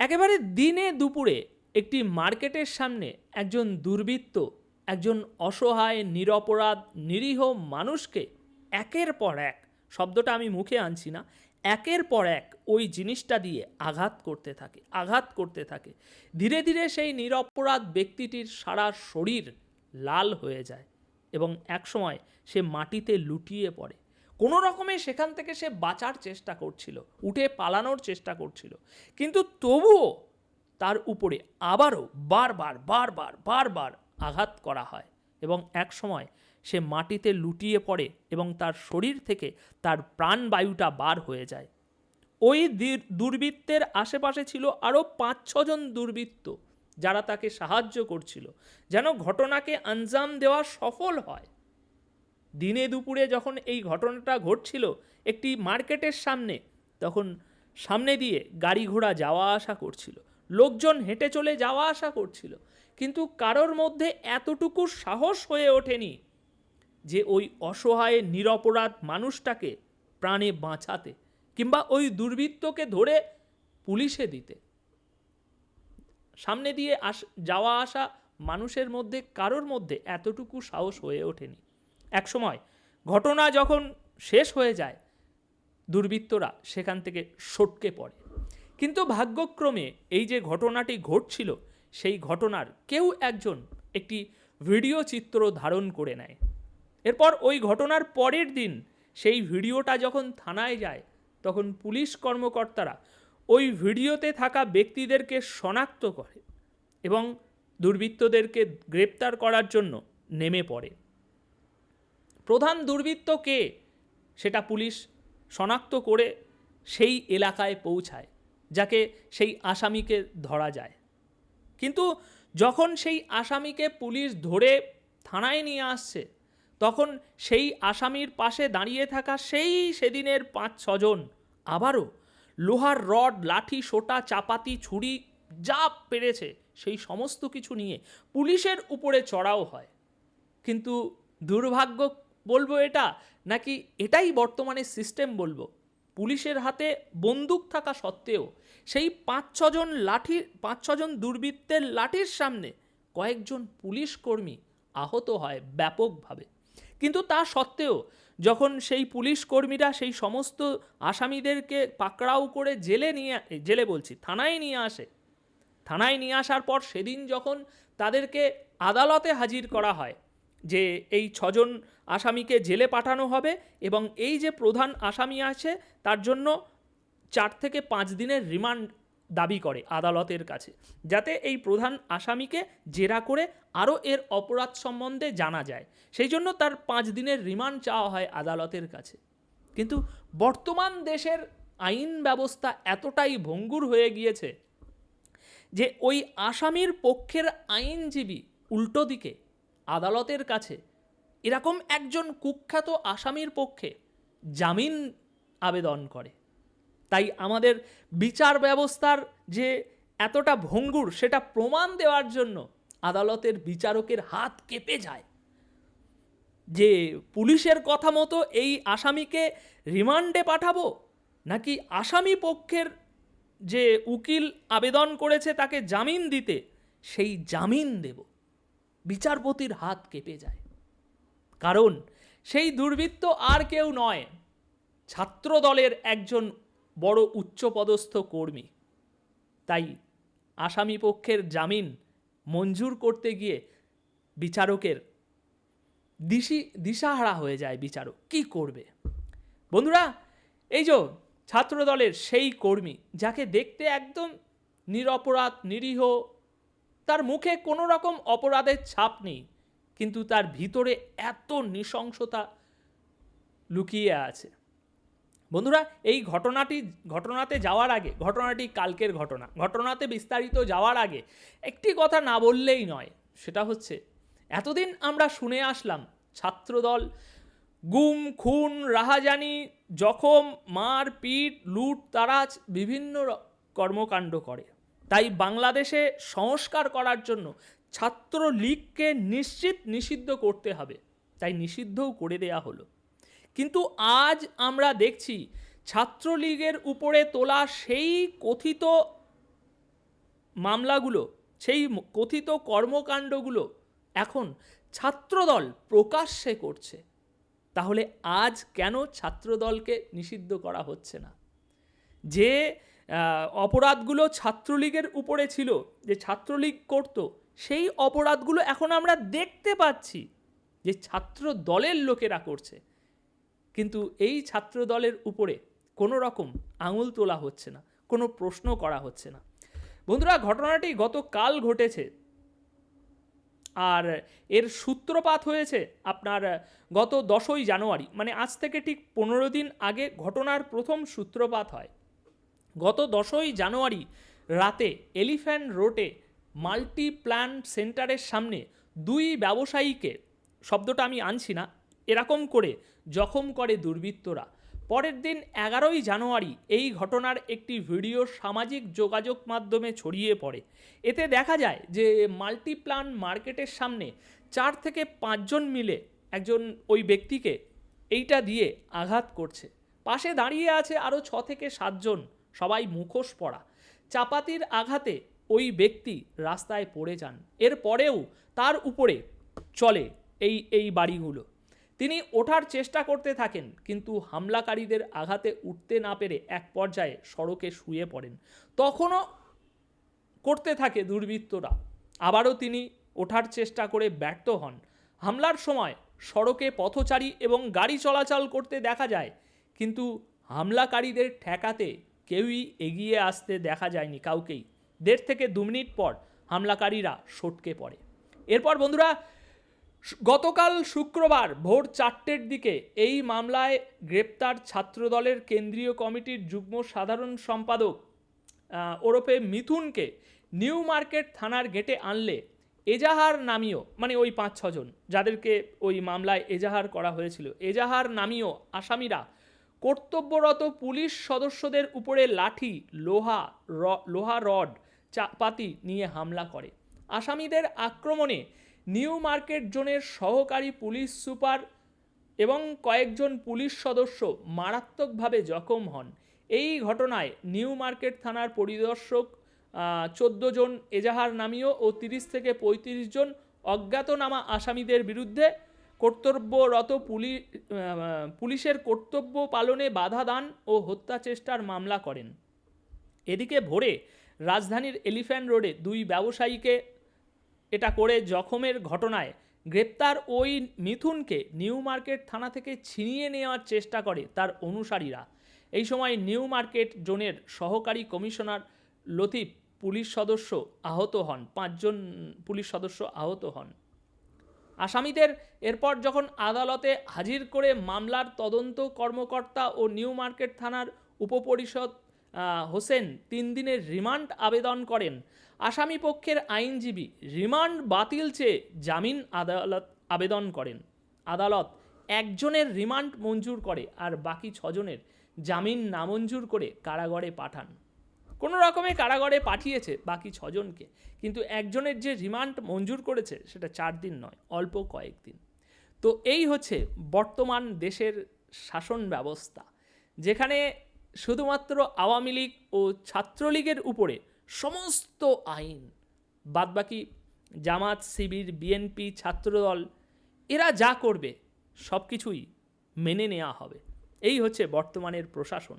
একেবারে দিনে দুপুরে একটি মার্কেটের সামনে একজন দুর্বৃত্ত, একজন অসহায়, নিরপরাধ, নিরীহ মানুষকে একের পর এক, শব্দটা আমি মুখে আনছি না, একের পর এক ওই জিনিসটা দিয়ে আঘাত করতে থাকে, আঘাত করতে থাকে। ধীরে ধীরে সেই নিরপরাধ ব্যক্তিটির সারা শরীর লাল হয়ে যায় এবং একসময় সে মাটিতে লুটিয়ে পড়ে। কোনো রকমে সেখান থেকে সে বাঁচার চেষ্টা করছিল, উঠে পালানোর চেষ্টা করছিল। কিন্তু তবুও তার উপরে আবারও বারবার বারবার বারবার আঘাত করা হয় এবং এক সময় সে মাটিতে লুটিয়ে পড়ে এবং তার শরীর থেকে তার প্রাণবায়ুটা বার হয়ে যায়। ওই দীর- দুর্বৃত্তের আশেপাশে ছিল আরও পাঁচ ছজন দুর্বৃত্ত যারা তাকে সাহায্য করছিল, যেন ঘটনাকে আঞ্জাম দেওয়া সফল হয়। দিনে দুপুরে যখন এই ঘটনাটা ঘটছিল একটি মার্কেটের সামনে, তখন সামনে দিয়ে গাড়ি ঘোড়া যাওয়া আসা করছিল। লোকজন হেঁটে চলে যাওয়া আসা করছিল। কিন্তু কারোর মধ্যে এতটুকু সাহস হয়ে ওঠেনি যে ওই অসহায়, নিরপরাধ মানুষটাকে প্রাণে বাঁচাতে কিংবা ওই দুর্বৃত্তকে ধরে পুলিশে দিতে। সামনে দিয়ে আস, যাওয়া আসা মানুষের মধ্যে কারোর মধ্যে এতটুকু সাহস হয়ে ওঠেনি। একসময় ঘটনা যখন শেষ হয়ে যায়, দুর্বৃত্তরা সেখান থেকে সটকে পড়ে। কিন্তু ভাগ্যক্রমে এই যে ঘটনাটি ঘটছিল, সেই ঘটনার কেউ একজন একটি ভিডিও চিত্র ধারণ করে নেয়। এরপর ওই ঘটনার পরের দিন সেই ভিডিওটা যখন থানায় যায়, তখন পুলিশ কর্মকর্তারা ওই ভিডিওতে থাকা ব্যক্তিদেরকে শনাক্ত করে এবং দুর্বৃত্তদেরকে গ্রেপ্তার করার জন্য নেমে পড়ে। প্রধান দুর্বৃত্ত কে? সেটা পুলিশ শনাক্ত করে সেই এলাকায় পৌঁছায়, যাকে সেই আসামিকে ধরা যায়। কিন্তু যখন সেই আসামিকে পুলিশ ধরে থানায় নিয়ে আসছে, তখন সেই আসামির পাশে দাঁড়িয়ে থাকা সেই সেদিনের পাঁচ ছজন আবারও লোহার রড, লাঠি, সোটা, চাপাতি, ছুরি যা পেরেছে সেই সমস্ত কিছু নিয়ে পুলিশের উপরে চড়াও হয়। কিন্তু দুর্ভাগ্য বলব এটা? নাকি এটাই বর্তমানে সিস্টেম বলব? পুলিশের হাতে বন্দুক থাকা সত্ত্বেও সেই পাঁচ ছজন লাঠি পাঁচ ছজন দুর্বৃত্তের লাঠির সামনে কয়েকজন পুলিশ কর্মী আহত হয় ব্যাপকভাবে। কিন্তু তা সত্ত্বেও যখন সেই পুলিশ কর্মীরা সেই সমস্ত আসামিদেরকে পাকড়াও করে জেলে নিয়ে, জেলে বলছি, থানায় নিয়ে আসে, থানায় নিয়ে আসার পর সেদিন যখন তাদেরকে আদালতে হাজির করা হয় যে এই ছজন আসামিকে জেলে পাঠানো হবে এবং এই যে প্রধান আসামি আছে, তার জন্য চার থেকে পাঁচ দিনের রিমান্ড দাবি করে আদালতের কাছে, যাতে এই প্রধান আসামিকে জেরা করে আরও এর অপরাধ সম্বন্ধে জানা যায়। সেই জন্য তার পাঁচ দিনের রিমান্ড চাওয়া হয় আদালতের কাছে। কিন্তু বর্তমান দেশের আইন ব্যবস্থা এতটাই ভঙ্গুর হয়ে গিয়েছে যে ওই আসামির পক্ষের আইনজীবী উল্টো দিকে আদালতের কাছে। এরকম একজন কুখ্যাত আসামির পক্ষে জামিন আবেদন করে। তাই আমাদের বিচার ব্যবস্থার যে এতটা ভঙ্গুর, সেটা প্রমাণ দেওয়ার জন্য আদালতের বিচারকের হাত কেঁপে যায়। যে পুলিশের কথা মতো এই আসামিকে রিমান্ডে পাঠাবো, নাকি আসামি পক্ষের যে উকিল আবেদন করেছে তাকে জামিন দিতে, সেই জামিন দেব। বিচারপতির হাত কেঁপে যায়। কারণ সেই দুর্বৃত্ত আর কেউ নয় ছাত্র দলের একজন বড় উচ্চপদস্থ কর্মী। তাই আসামি পক্ষের জামিন মঞ্জুর করতে গিয়ে বিচারকের দিশি, দিশাহারা হয়ে যায় বিচারক। কি করবে? বন্ধুরা, এই যে ছাত্রদলের সেই কর্মী, যাকে দেখতে একদম নিরপরাধ, নিরীহ তার মুখে কোনো রকম অপরাধের ছাপ নেই, কিন্তু তার ভিতরে এত নৃশংসতা লুকিয়ে আছে। বন্ধুরা, এই ঘটনাটি, ঘটনাতে যাওয়ার আগে, ঘটনাটি কালকের ঘটনা, ঘটনাতে বিস্তারিত যাওয়ার আগে একটি কথা না বললেই নয়, সেটা হচ্ছে, এতদিন আমরা শুনে আসলাম, ছাত্রদল, গুম, খুন, রাহাজানি, জখম মার পিট লুট, তারাজ, বিভিন্ন কর্মকাণ্ড করে। তাই বাংলাদেশে সংস্কার করার জন্য ছাত্র লীগকে নিশ্চিত নিষিদ্ধ করতে হবে। তাই নিষিদ্ধও করে দেয়া হলো। কিন্তু আজ আমরা দেখছি ছাত্রলীগের উপরে তোলা সেই কথিত মামলাগুলো, সেই কথিত কর্মকাণ্ডগুলো এখন ছাত্রদল প্রকাশ্যে করছে। তাহলে আজ কেন ছাত্রদলকে নিষিদ্ধ করা হচ্ছে না? যে অপরাধগুলো ছাত্রলীগের উপরে ছিল, যে ছাত্রলীগ করত, সেই অপরাধগুলো এখন আমরা দেখতে পাচ্ছি যে ছাত্র দলের লোকেরা করছে। কিন্তু এই ছাত্র দলের উপরে কোনো রকম আঙুল তোলা হচ্ছে না, কোনো প্রশ্ন করা হচ্ছে না। বন্ধুরা, ঘটনাটি গতকাল ঘটেছে। আর এর সূত্রপাত হয়েছে আপনার গত দশই জানুয়ারি মানে আজ থেকে ঠিক পনেরো দিন আগে ঘটনার প্রথম সূত্রপাত হয়। গত দশই জানুয়ারি রাতে এলিফ্যান্ট রোডে মাল্টি প্ল্যান সেন্টারের সামনে দুই ব্যবসায়ীকে, শব্দটা আমি আনছি না, এরকম করে জখম করে দুর্বৃত্তরা। পরের দিন এগারোই জানুয়ারি এই ঘটনার একটি ভিডিও সামাজিক যোগাযোগ মাধ্যমে ছড়িয়ে পড়ে। এতে দেখা যায় যে মাল্টিপ্লান মার্কেটের সামনে চার থেকে পাঁচজন মিলে একজন ওই ব্যক্তিকে এইটা দিয়ে আঘাত করছে। পাশে দাঁড়িয়ে আছে আরও ছ থেকে সাতজন সবাই মুখোশ পরা। চাপাতির আঘাতে ওই ব্যক্তি রাস্তায় পড়ে যান। এরপরেও তার উপরে চলে এই এই বাড়িগুলো। তিনি ওঠার চেষ্টা করতে থাকেন, কিন্তু হামলাকারীদের আঘাতে উঠতে না পেরে এক পর্যায়ে সড়কে শুয়ে পড়েন। তখনও করতে থাকে দুর্বৃত্তরা। আবারও তিনি ওঠার চেষ্টা করে ব্যর্থ হন। হামলার সময় সড়কে পথচারী এবং গাড়ি চলাচল করতে দেখা যায়, কিন্তু হামলাকারীদের ঠেকাতে কেউই এগিয়ে আসতে দেখা যায়নি কাউকেই। দেড় থেকে দু মিনিট পর হামলাকারীরা সটকে পড়ে। এরপর বন্ধুরা গতকাল শুক্রবার ভোর চারটের দিকে এই মামলায় গ্রেপ্তার ছাত্রদলের কেন্দ্রীয় কমিটির যুগ্ম সাধারণ সম্পাদক ওরফে মিথুনকে নিউ মার্কেট থানার গেটে আনলে এজাহার নামীয় মানে ওই পাঁচ ছজন যাদেরকে ওই মামলায় এজাহার করা হয়েছিল। এজাহার নামীয় আসামিরা কর্তব্যরত পুলিশ সদস্যদের উপরে লাঠি, লোহা, র- লোহা রড, চাপাতি নিয়ে হামলা করে। আসামিদের আক্রমণে নিউ মার্কেট জোনের সহকারী পুলিশ সুপার এবং কয়েকজন পুলিশ সদস্য মারাত্মকভাবে জখম হন। এই ঘটনায় নিউ মার্কেট থানার পরিদর্শক চোদ্দ জন এজাহার নামীয় ও তিরিশ থেকে পঁয়ত্রিশ জন অজ্ঞাতনামা আসামিদের বিরুদ্ধে কর্তব্যরত পুলি পুলিশের কর্তব্য পালনে বাধা দান ও হত্যা চেষ্টার মামলা করেন। এদিকে ভোরে রাজধানীর এলিফ্যান্ট রোডে দুই ব্যবসায়ীকে এটা করে জখমের ঘটনায় গ্রেপ্তার ওই মিথুনকে নিউ মার্কেট থানা থেকে ছিনিয়ে নেওয়ার চেষ্টা করে তার অনুসারীরা। এই সময় নিউ মার্কেট জোনের সহকারী কমিশনার লতিফ পুলিশ সদস্য আহত হন, পাঁচজন পুলিশ সদস্য আহত হন। আসামিদের এরপর যখন আদালতে হাজির করে মামলার তদন্ত কর্মকর্তা ও নিউ মার্কেট থানার উপপরিষদ হোসেন তিন দিনের রিমান্ড আবেদন করেন। আসামি পক্ষের আইনজীবী রিমান্ড বাতিল চেয়ে জামিন আদালত আবেদন করেন। আদালত একজনের রিমান্ড মঞ্জুর করে আর বাকি ছজনের জামিন নামঞ্জুর করে কারাগারে পাঠান। কোনো রকমে কারাগারে পাঠিয়েছে বাকি ছজনকে। কিন্তু একজনের যে রিমান্ড মঞ্জুর করেছে সেটা চার দিন নয়, অল্প কয়েকদিন তো এই হচ্ছে বর্তমান দেশের শাসন ব্যবস্থা, যেখানে শুধুমাত্র আওয়ামী লীগ ও ছাত্রলীগের উপরে সমস্ত আইন, বাদবাকি জামাত, শিবির, বিএনপি, ছাত্রদল, এরা যা করবে সব কিছুই মেনে নেওয়া হবে। এই হচ্ছে বর্তমানের প্রশাসন।